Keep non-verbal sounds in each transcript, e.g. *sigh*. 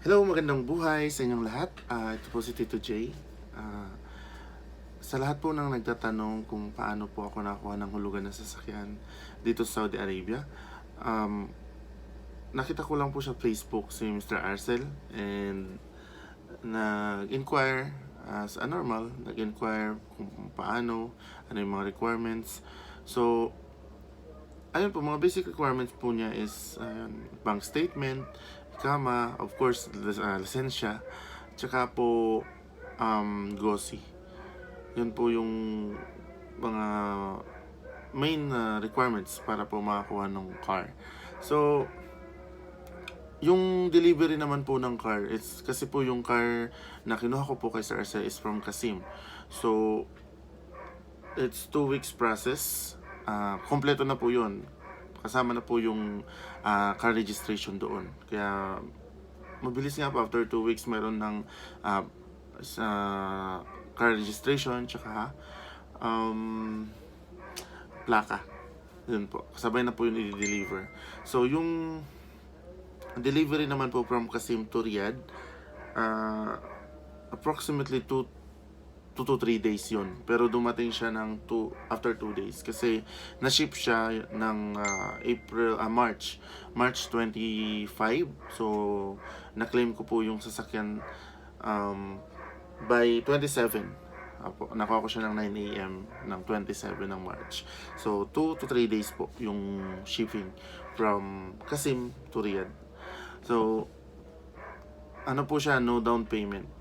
Hello, magandang buhay sa inyong lahat. Ah, ito po si Tito J. Ah, sa lahat po ng nagtatanong kung paano po ako nakakuha ng hulugan ng sasakyan dito sa Saudi Arabia, um, nakita ko lang po sa Facebook si Mr. Arcel and nag-inquire as a normal, nag-inquire kung paano, ano yung mga requirements. So, ayun po, mga basic requirements po niya is ayun, bank statement, kama, of course, ah, lisensya, tsaka po um, GOSI. Yun po yung mga main ah, requirements para po makakuha ng car. So, yung delivery naman po ng car, it's kasi po yung car na kinuha ko po kay Sir Arcel is from Kasim. So, it's two weeks process. Ah, kompleto na po yun. Kasama na po yung ah, car registration doon. Kaya, mabilis nga po. After two weeks, meron ng ah, sa car registration, tsaka um, plaka. Yun po. Kasabay na po yung i-deliver. So, yung delivery naman po from Kasim to Riyadh, ah, approximately 2 2 to 3 days yun. Pero dumating siya ng two, after 2 days. Kasi na-ship siya ng ah, April, ah, March. March 25. So, na-claim ko po yung sasakyan um, by 27. Apo, nakuha ko siya ng 9 a.m. ng 27 ng March. So, 2 to 3 days po yung shipping from Kasim to Riyadh. So, ano po siya, no down payment.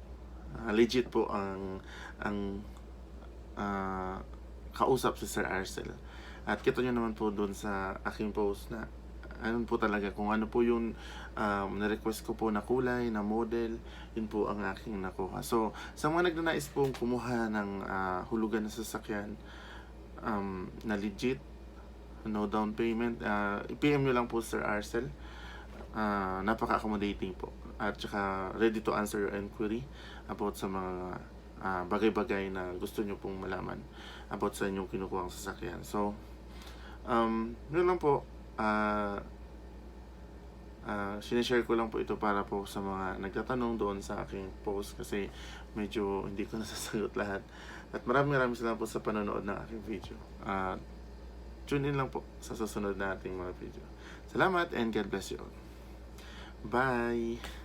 Ah, legit po ang ang ah, kausap si Sir Arcel. At kita nyo naman po doon sa aking post na ano po talaga kung ano po yung um, na-request ko po na kulay, na model, yun po ang aking nakuha. So, sa mga nagnanais pong kumuha ng ah, hulugan na sasakyan um, na legit, no down payment, ah, i-PM nyo lang po Sir Arcel. Ah, napaka-accommodating po. At saka ready to answer your inquiry about sa mga ah, bagay-bagay na gusto nyo pong malaman about sa inyong kinukuha sasakyan. So, um, yun lang po. Ah, ah, sinishare ko lang po ito para po sa mga nagtatanong doon sa aking post kasi medyo hindi ko *laughs* nasasagot lahat. At maraming maraming salamat po sa panonood ng aking video. Ah, tune in lang po sa susunod nating mga video. Salamat and God bless you all. Bye!